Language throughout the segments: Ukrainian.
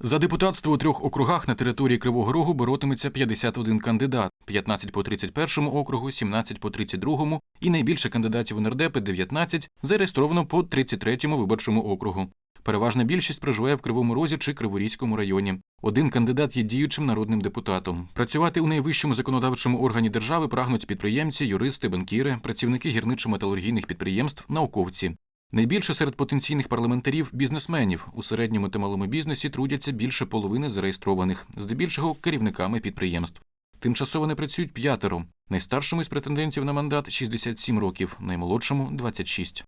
За депутатство у трьох округах на території Кривого Рогу боротиметься 51 кандидат, 15 по 31 округу, 17 по 32 і найбільше кандидатів у нардепи 19 зареєстровано по 33 виборчому округу. Переважна більшість проживає в Кривому Розі чи Криворізькому районі. Один кандидат є діючим народним депутатом. Працювати у найвищому законодавчому органі держави прагнуть підприємці, юристи, банкіри, працівники гірничо-металургійних підприємств, науковці. Найбільше серед потенційних парламентарів бізнесменів у середньому та малому бізнесі трудяться більше половини зареєстрованих, здебільшого керівниками підприємств. Тимчасово не працюють п'ятеро. Найстаршому із претендентів на мандат 67 років, наймолодшому 26.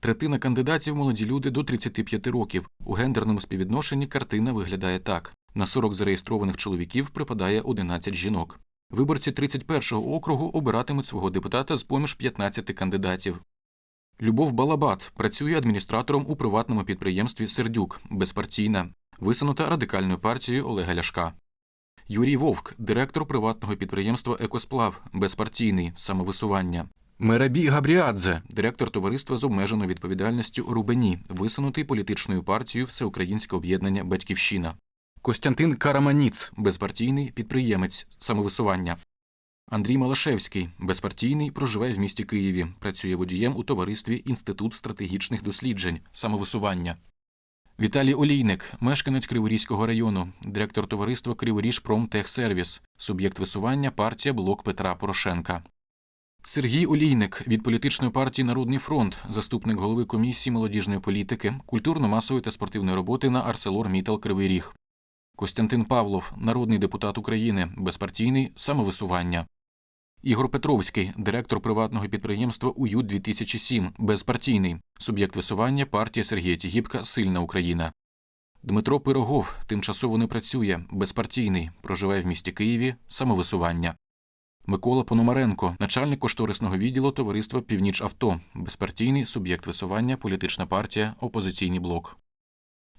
Третина кандидатів молоді люди до 35 років. У гендерному співвідношенні картина виглядає так: на 40 зареєстрованих чоловіків припадає 11 жінок. Виборці 31-го округу обиратимуть свого депутата з поміж 15 кандидатів. Любов Балабат працює адміністратором у приватному підприємстві Сердюк, безпартійна, висунута радикальною партією Олега Ляшка. Юрій Вовк, директор приватного підприємства Екосплав, безпартійний, самовисування. Мерабі Габріадзе, директор товариства з обмеженою відповідальністю Рубені, висунутий політичною партією Всеукраїнське об'єднання Батьківщина. Костянтин Караманіц, безпартійний підприємець, самовисування. Андрій Малашевський, безпартійний, проживає в місті Києві, працює водієм у товаристві Інститут стратегічних досліджень, самовисування. Віталій Олійник, мешканець Криворізького району, директор товариства Криворіж Промтехсервіс, суб'єкт висування партія Блок Петра Порошенка. Сергій Олійник від політичної партії Народний фронт, заступник голови комісії молодіжної політики, культурно-масової та спортивної роботи на Арселор Мітал Кривий Ріг. Костянтин Павлов, народний депутат України, безпартійний, самовисування. Ігор Петровський, директор приватного підприємства УЮ 2007 безпартійний, суб'єкт висування партія Сергія Тігіпка Сильна Україна. Дмитро Пирогов тимчасово не працює, безпартійний, проживає в місті Києві, самовисування. Микола Пономаренко, начальник кошторисного відділу товариства Північ Авто, безпартійний. Суб'єкт висування, політична партія, опозиційний блок.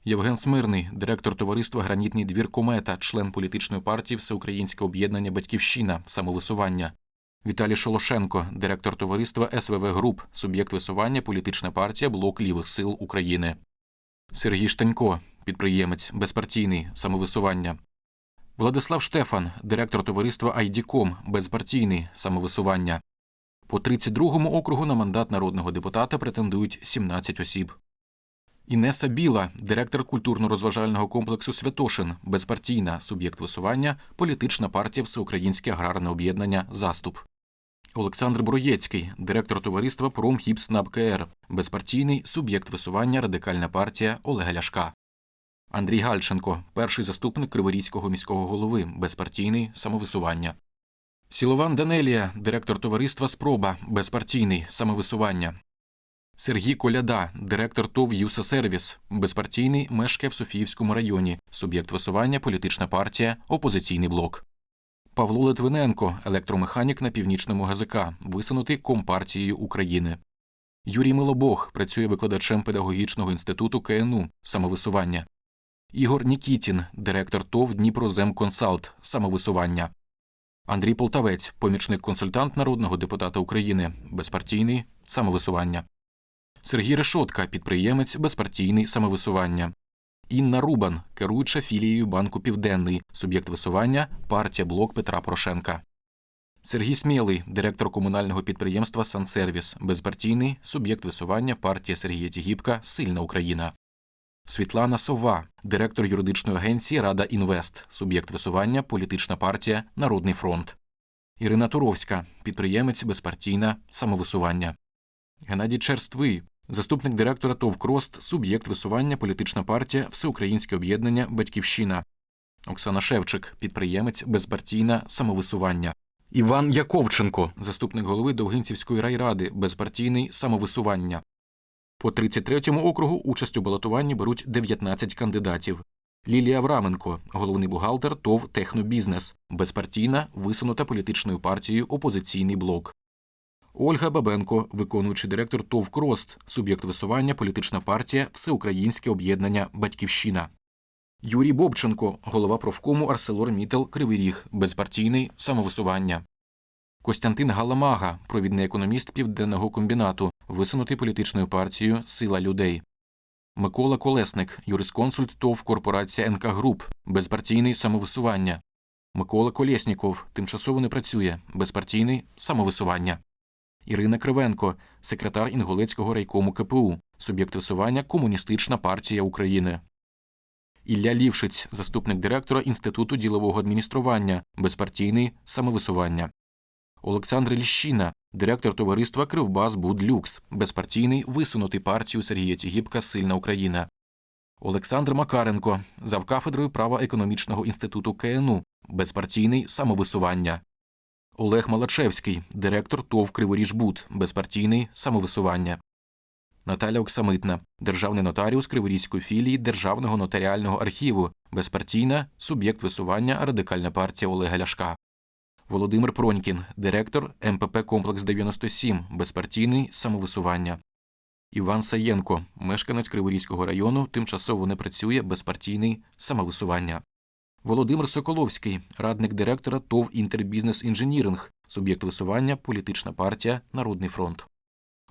Євген Смирний, директор товариства Гранітний двір Комета, член політичної партії Всеукраїнське об'єднання Батьківщина, самовисування. Віталій Шолошенко, директор товариства СВВ Груп, суб'єкт висування, політична партія Блок лівих сил України. Сергій Штанько, підприємець, безпартійний, самовисування. Владислав Штефан, директор товариства Айдіком, безпартійний, самовисування. По 32-му округу на мандат народного депутата претендують 17 осіб. Інеса Біла, директор культурно-розважального комплексу Святошин, безпартійна, суб'єкт висування, політична партія Всеукраїнське аграрне об'єднання Заступ. Олександр Броєцький, директор товариства Промхіпснаб КР, безпартійний, суб'єкт висування, радикальна партія Олега Ляшка. Андрій Гальченко, перший заступник Криворізького міського голови, безпартійний, самовисування. Сілован Данелія, директор товариства Спроба, безпартійний, самовисування. Сергій Коляда, директор ТОВ «Юса Сервіс», безпартійний, мешкає в Софіївському районі, суб'єкт висування, політична партія, опозиційний блок. Павло Литвиненко, електромеханік на північному ГЗК, висунутий Компартією України. Юрій Милобог працює викладачем педагогічного інституту КНУ, самовисування. Ігор Нікітін, директор ТОВ Дніпроземконсалт, самовисування. Андрій Полтавець, помічник консультант народного депутата України, безпартійний, самовисування. Сергій Решотка, підприємець, безпартійний, самовисування. Інна Рубан, керуюча філією банку Південний, суб'єкт висування, партія Блок Петра Порошенка. Сергій Смілий, директор комунального підприємства Сансервіс, безпартійний, суб'єкт висування, партія Сергія Тігіпка, Сильна Україна. Світлана Сова, директор юридичної агенції Рада Інвест, суб'єкт висування, політична партія, Народний фронт. Ірина Туровська, підприємець, безпартійна, самовисування. Геннадій Черствий, заступник директора ТОВ Крост, суб'єкт висування, політична партія, Всеукраїнське об'єднання Батьківщина. Оксана Шевчик, підприємець, безпартійна, самовисування. Іван Яковченко, заступник голови Довгинцівської райради, безпартійний, самовисування. По 33-му округу участь у балотуванні беруть 19 кандидатів. Лілія Авраменко, головний бухгалтер ТОВ Технобізнес, безпартійна, висунута політичною партією Опозиційний блок. Ольга Бабенко, виконуючий директор ТОВ Крост, суб'єкт висування, політична партія, Всеукраїнське об'єднання Батьківщина. Юрій Бобченко, голова профкому Арселор Мітал Кривий Ріг, безпартійний, самовисування. Костянтин Галамага, провідний економіст Південного комбінату, висунутий політичною партією Сила людей. Микола Колесник, юрисконсульт ТОВ Корпорація НК Груп, безпартійний самовисування. Микола Колєсніков, тимчасово не працює, безпартійний самовисування. Ірина Кривенко, секретар Інгулецького райкому КПУ, суб'єкт висування Комуністична партія України. Ілля Лівшиць, заступник директора Інституту ділового адміністрування, безпартійний самовисування. Олександр Ліщина, директор товариства Кривбас Будлюкс, безпартійний висунутий партію Сергія Тігіпка Сильна Україна. Олександр Макаренко, завкафедрою права економічного інституту КНУ, безпартійний самовисування. Олег Малачевський, директор ТОВ Криворіжбуд, безпартійний самовисування. Наталя Оксамитна, державний нотаріус Криворізької філії Державного нотаріального архіву, безпартійна, суб'єкт висування Радикальна партія Олега Ляшка. Володимир Пронькін, директор МПП Комплекс 97, безпартійний самовисування. Іван Саєнко, мешканець Криворізького району, тимчасово не працює, безпартійний самовисування. Володимир Соколовський, радник директора ТОВ Інтербізнес Інженіринг, суб'єкт висування Політична партія Народний фронт.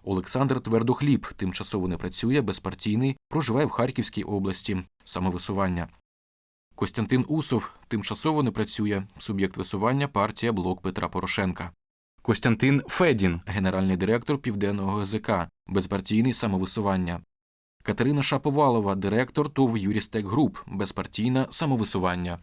Олександр Твердохліб, тимчасово не працює, безпартійний, проживає в Харківській області, самовисування. Костянтин Усов тимчасово не працює, суб'єкт висування партія Блок Петра Порошенка. Костянтин Федін, генеральний директор Південного ГЗК, безпартійний самовисування. Катерина Шаповалова, директор ТОВ Юрістек Груп, безпартійне самовисування.